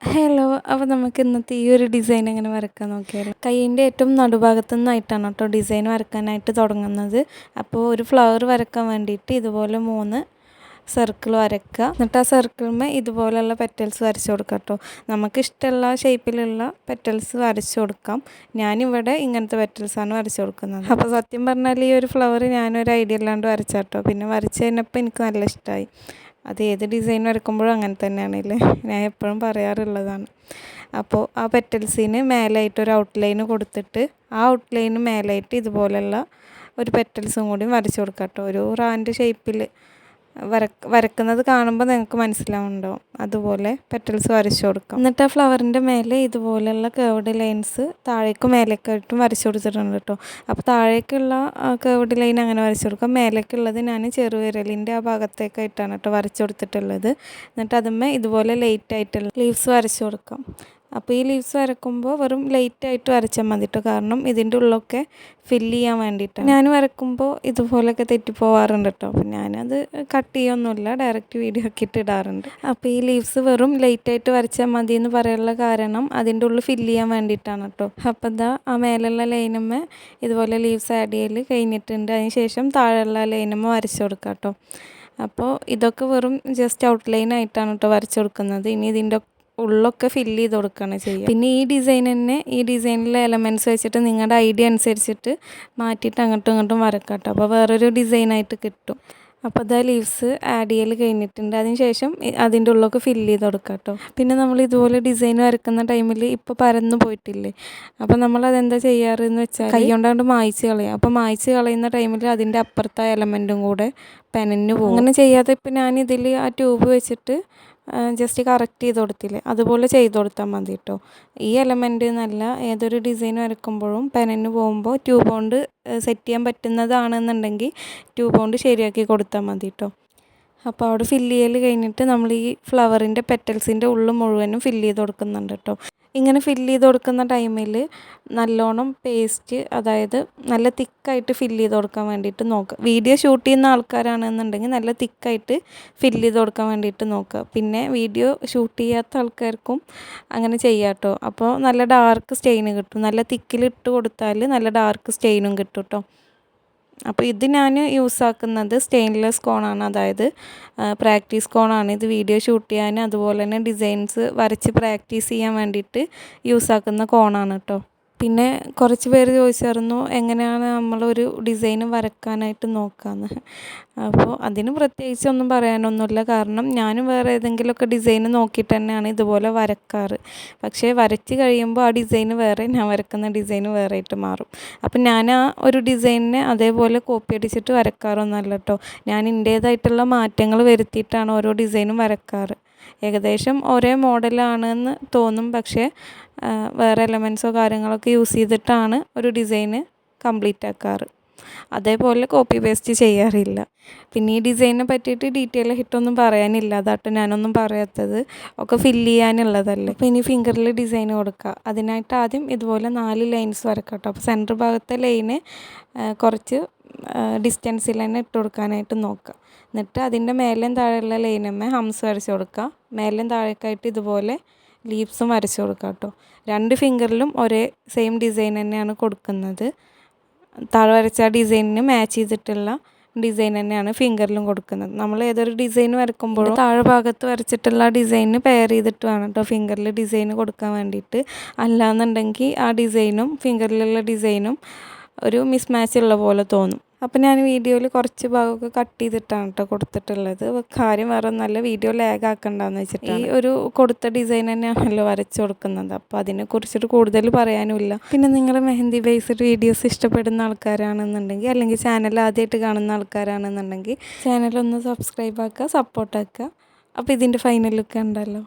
Hello അപ്പോൾ നമുക്ക് ഇന്നത്തെ ഈ ഒരു ഡിസൈൻ എങ്ങനെ വരക്കാൻ നോക്കിയാലോ? കൈയിന്റെ ഏറ്റവും നടുഭാഗത്തു നിന്നായിട്ടാണ് കേട്ടോ ഡിസൈൻ വരക്കാനായിട്ട് തുടങ്ങുന്നത്. അപ്പോൾ ഒരു ഫ്ലവർ വരക്കാൻ വേണ്ടിയിട്ട് ഇതുപോലെ മൂന്ന് സർക്കിൾ വരക്കുക എന്നിട്ട് ആ സർക്കിളിന്മേൽ ഇതുപോലെയുള്ള പെറ്റൽസ് വരച്ചു കൊടുക്കാം കേട്ടോ നമുക്ക് ഇഷ്ടമുള്ള ഷേപ്പിലുള്ള പെറ്റൽസ് വരച്ചു കൊടുക്കാം. ഞാനിവിടെ ഇങ്ങനത്തെ പെറ്റൽസാണ് വരച്ചു കൊടുക്കുന്നത്. അപ്പോൾ സത്യം പറഞ്ഞാൽ ഈ ഒരു ഫ്ലവർ ഞാനൊരു ഐഡിയ ഇല്ലാണ്ട് വരച്ചാട്ടോ പിന്നെ വരച്ച് കഴിഞ്ഞപ്പോൾ എനിക്ക് നല്ല ഇഷ്ടമായി അത് ഏത് ഡിസൈൻ വരക്കുമ്പോഴും അങ്ങനെ തന്നെയാണല്ലേ? ഞാൻ എപ്പോഴും പറയാറുള്ളതാണ്. അപ്പോൾ ആ പെറ്റൽസിന് മേലായിട്ട് ഒരു ഔട്ട്ലൈൻ കൊടുത്തിട്ട് ആ ഔട്ട്ലൈന് മേലായിട്ട് ഇതുപോലെയുള്ള ഒരു പെറ്റൽസും കൂടി വരച്ചു കൊടുക്കാം കേട്ടോ ഒരു റാന്റെ ഷേപ്പിൽ വരക്ക് വരക്കുന്നത് കാണുമ്പോൾ നിങ്ങൾക്ക് മനസ്സിലാവുന്നുണ്ടാവും അതുപോലെ പെറ്റൽസ് വരച്ചു കൊടുക്കാം. എന്നിട്ട് ആ ഫ്ലവറിന്റെ മേലെ ഇതുപോലെയുള്ള കേവഡ് ലൈൻസ് താഴേക്കും മേലേക്കായിട്ടും വരച്ചു കൊടുത്തിട്ടുണ്ട് കേട്ടോ. അപ്പോൾ താഴേക്കുള്ള കേവഡ് ലൈൻ അങ്ങനെ വരച്ചു കൊടുക്കാം. മേലേക്കുള്ളത് ഞാൻ ചെറുവിരലിന്റെ ആ ഭാഗത്തേക്കായിട്ടാണ് കേട്ടോ വരച്ചു കൊടുത്തിട്ടുള്ളത്. എന്നിട്ട് അതുമ്മേ ഇതുപോലെ ലൈറ്റ് ആയിട്ടുള്ള ലീവ്സ് വരച്ചു കൊടുക്കാം. അപ്പോൾ ഈ ലീവ്സ് വരക്കുമ്പോൾ വെറും ലൈറ്റായിട്ട് വരച്ചാൽ മതി കേട്ടോ കാരണം ഇതിന്റെ ഉള്ളൊക്കെ ഫില്ല് ചെയ്യാൻ വേണ്ടിയിട്ട് ഞാൻ വരക്കുമ്പോൾ ഇതുപോലെയൊക്കെ തെറ്റിപ്പോവാറുണ്ട് കേട്ടോ അപ്പോൾ ഞാനത് കട്ട് ചെയ്യൊന്നുമില്ല ഡയറക്റ്റ് വീഡിയോ ഒക്കെ ഇട്ട് ഇടാറുണ്ട്. അപ്പോൾ ഈ ലീവ്സ് വെറും ലൈറ്റായിട്ട് വരച്ചാൽ മതി എന്ന് പറയാനുള്ള കാരണം അതിന്റെ ഉള്ളിൽ ഫില്ല് ചെയ്യാൻ വേണ്ടിയിട്ടാണ് കേട്ടോ അപ്പോൾ ഇതാ ആ മേലുള്ള ലൈനമ്മ ഇതുപോലെ ലീവ്സ് ആഡ് ചെയ്യൽ കഴിഞ്ഞിട്ടുണ്ട്. അതിന് ശേഷം താഴെയുള്ള ലൈനമ്മ വരച്ചു കൊടുക്കാം കേട്ടോ അപ്പോൾ ഇതൊക്കെ വെറും ജസ്റ്റ് ഔട്ട്ലൈൻ ആയിട്ടാണ് കേട്ടോ വരച്ചു കൊടുക്കുന്നത്. ഇനി ഇതിന്റെ ഉള്ളൊക്കെ ഫില്ല് ചെയ്ത് കൊടുക്കുകയാണ് ചെയ്യുക. പിന്നെ ഈ ഡിസൈൻ തന്നെ ഈ ഡിസൈനിലെ എലമെന്റ്സ് വെച്ചിട്ട് നിങ്ങളുടെ ഐഡിയ അനുസരിച്ചിട്ട് മാറ്റിയിട്ട് അങ്ങോട്ടും ഇങ്ങോട്ടും വരക്കാം കേട്ടോ അപ്പോൾ വേറൊരു ഡിസൈനായിട്ട് കിട്ടും. അപ്പോൾ അതാ ലീവ്സ് ആഡ് ചെയ്യൽ കഴിഞ്ഞിട്ടുണ്ട്. അതിന് ശേഷം അതിന്റെ ഉള്ളൊക്കെ ഫില്ല് ചെയ്ത് കൊടുക്കാം കേട്ടോ പിന്നെ നമ്മൾ ഇതുപോലെ ഡിസൈൻ വരക്കുന്ന ടൈമിൽ ഇപ്പോൾ പരന്നു പോയിട്ടില്ലേ? അപ്പോൾ നമ്മൾ അതെന്താ ചെയ്യാറെന്ന് വെച്ചാൽ കൈ കൊണ്ടാണ്ട് മായ്ച്ച് കളയാം. അപ്പോൾ മായ്ച്ച് കളയുന്ന ടൈമിൽ അതിന്റെ അപ്പുറത്തെ എലമെന്റും കൂടെ പെനഞ്ഞു പോകും. അങ്ങനെ ചെയ്യാതെ ഇപ്പോൾ ഞാനിതിൽ ആ ട്യൂബ് വെച്ചിട്ട് ജസ്റ്റ് കറക്റ്റ് ചെയ്ത് കൊടുത്തില്ലേ? അതുപോലെ ചെയ്ത് കൊടുത്താൽ മതി കേട്ടോ ഈ എലമെന്റ് എന്നല്ല ഏതൊരു ഡിസൈൻ വരക്കുമ്പോഴും പെനന് പോകുമ്പോൾ ട്യൂബ് കൊണ്ട് സെറ്റ് ചെയ്യാൻ പറ്റുന്നതാണെന്നുണ്ടെങ്കിൽ ട്യൂബ് കൊണ്ട് ശരിയാക്കി കൊടുത്താൽ മതി കേട്ടോ അപ്പോൾ അവിടെ ഫില്ല് ചെയ്യൽ കഴിഞ്ഞിട്ട് നമ്മൾ ഈ ഫ്ലവറിന്റെ പെറ്റൽസിന്റെ ഉള്ളും മുഴുവനും ഫില്ല് ചെയ്ത് കൊടുക്കുന്നുണ്ട് കേട്ടോ ഇങ്ങനെ ഫില്ല് ചെയ്ത് കൊടുക്കുന്ന ടൈമിൽ നല്ലോണം പേസ്റ്റ് അതായത് നല്ല തിക്കായിട്ട് ഫില്ല് ചെയ്ത് കൊടുക്കാൻ വേണ്ടിയിട്ട് നോക്കുക വീഡിയോ ഷൂട്ട് ചെയ്യുന്ന ആൾക്കാരാണെന്നുണ്ടെങ്കിൽ നല്ല തിക്കായിട്ട് ഫില്ല് ചെയ്ത് കൊടുക്കാൻ വേണ്ടിയിട്ട് നോക്കുക പിന്നെ വീഡിയോ ഷൂട്ട് ചെയ്യാത്ത ആൾക്കാർക്കും അങ്ങനെ ചെയ്യാം അപ്പോൾ നല്ല ഡാർക്ക് സ്റ്റെയിൻ കിട്ടും. നല്ല തിക്കിലിട്ട് കൊടുത്താൽ നല്ല ഡാർക്ക് സ്റ്റെയിനും കിട്ടും കേട്ടോ അപ്പോൾ ഇത് ഞാൻ യൂസ് ആക്കുന്നത് സ്റ്റെയിൻലെസ് കോണാണ് അതായത് പ്രാക്ടീസ് കോണാണ് ഇത് വീഡിയോ ഷൂട്ട് ചെയ്യാൻ അതുപോലെ തന്നെ ഡിസൈൻസ് വരച്ച് പ്രാക്ടീസ് ചെയ്യാൻ വേണ്ടിയിട്ട് യൂസ് ആക്കുന്ന കോണാണ് കേട്ടോ പിന്നെ കുറച്ച് പേര് ചോദിച്ചായിരുന്നു എങ്ങനെയാണ് നമ്മളൊരു ഡിസൈൻ വരക്കാനായിട്ട് നോക്കാമെന്ന് അപ്പോൾ അതിന് പ്രത്യേകിച്ചൊന്നും പറയാനൊന്നുമില്ല. കാരണം ഞാനും വേറെ ഏതെങ്കിലുമൊക്കെ ഡിസൈൻ നോക്കിയിട്ട് തന്നെയാണ് ഇതുപോലെ വരക്കാറ്. പക്ഷേ വരച്ച് കഴിയുമ്പോൾ ആ ഡിസൈൻ വേറെ ഞാൻ വരക്കുന്ന ഡിസൈൻ വേറെ ആയിട്ട് മാറും. അപ്പം ഞാൻ ആ ഒരു ഡിസൈനിനെ അതേപോലെ കോപ്പി അടിച്ചിട്ട് വരക്കാറൊന്നുമല്ല കേട്ടോ ഞാൻ എന്റേതായിട്ടുള്ള മാറ്റങ്ങൾ വരുത്തിയിട്ടാണ് ഓരോ ഡിസൈനും വരക്കാറ്. ഏകദേശം ഒരേ മോഡലാണെന്ന് തോന്നും. പക്ഷേ വേറെ എലമെൻസോ കാര്യങ്ങളൊക്കെ യൂസ് ചെയ്തിട്ടാണ് ഒരു ഡിസൈന് കംപ്ലീറ്റ് ആക്കാറ്. അതേപോലെ കോപ്പി പേസ്റ്റ് ചെയ്യാറില്ല. പിന്നെ ഈ ഡിസൈനെ പറ്റിയിട്ട് ഡീറ്റെയിൽ ഹിറ്റൊന്നും പറയാനില്ല. അതാട്ടോ ഞാനൊന്നും പറയാത്തത്. ഒക്കെ ഫില്ല് ചെയ്യാനുള്ളതല്ലേ. അപ്പോൾ ഇനി ഫിംഗറിൽ ഡിസൈൻ കൊടുക്കുക അതിനായിട്ട് ആദ്യം ഇതുപോലെ നാല് ലൈൻസ് വരക്കട്ടോ. അപ്പോൾ സെന്റർ ഭാഗത്തെ ലൈന് കുറച്ച് ഡിസ്റ്റൻസിൽ തന്നെ ഇട്ട് കൊടുക്കാനായിട്ട് നോക്കുക എന്നിട്ട് അതിന്റെ മേലെയും താഴെയുള്ള ലൈനമ്മ ഹംസ് വരച്ച് കൊടുക്കുക മേലേയും താഴേക്കായിട്ട് ഇതുപോലെ ലീവ്സും വരച്ച് കൊടുക്കുക കേട്ടോ. രണ്ട് ഫിംഗറിലും ഒരേ സെയിം ഡിസൈൻ തന്നെയാണ് കൊടുക്കുന്നത്. താഴെ വരച്ച ഡിസൈനിന് മാച്ച് ചെയ്തിട്ടുള്ള ഡിസൈൻ തന്നെയാണ് ഫിംഗറിലും കൊടുക്കുന്നത്. നമ്മൾ ഏതൊരു ഡിസൈൻ വരയ്ക്കുമ്പോഴും താഴെ ഭാഗത്ത് വരച്ചിട്ടുള്ള ഡിസൈനിന് പെയർ ചെയ്തിട്ട് വേണം കേട്ടോ ഫിംഗറിൽ ഡിസൈൻ കൊടുക്കാൻ വേണ്ടിയിട്ട്. അല്ലാന്നുണ്ടെങ്കിൽ ആ ഡിസൈനും ഫിംഗറിലുള്ള ഡിസൈനും ഒരു മിസ്മാച്ച് ഉള്ള പോലെ തോന്നും. അപ്പം ഞാൻ വീഡിയോയിൽ കുറച്ച് ഭാഗമൊക്കെ കട്ട് ചെയ്തിട്ടാണ് കേട്ടോ കൊടുത്തിട്ടുള്ളത്. കാര്യം വേറെ നല്ല വീഡിയോ ലാഗ് ആക്കണ്ടെന്ന് വെച്ചിട്ട് ഈ ഒരു കൊടുത്ത ഡിസൈൻ തന്നെയാണല്ലോ വരച്ച് കൊടുക്കുന്നത്. അപ്പോൾ അതിനെ കുറിച്ചിട്ട് കൂടുതൽ പറയാനുമില്ല. പിന്നെ നിങ്ങൾ മെഹന്തി ബേസ്ഡ് വീഡിയോസ് ഇഷ്ടപ്പെടുന്ന ആൾക്കാരാണെന്നുണ്ടെങ്കിൽ അല്ലെങ്കിൽ ചാനൽ ആദ്യമായിട്ട് കാണുന്ന ആൾക്കാരാണെന്നുണ്ടെങ്കിൽ ചാനലൊന്ന് സബ്സ്ക്രൈബ് ആക്കുക സപ്പോർട്ടാക്കുക അപ്പോൾ ഇതിന്റെ ഫൈനൽ ലുക്ക് ഉണ്ടല്ലോ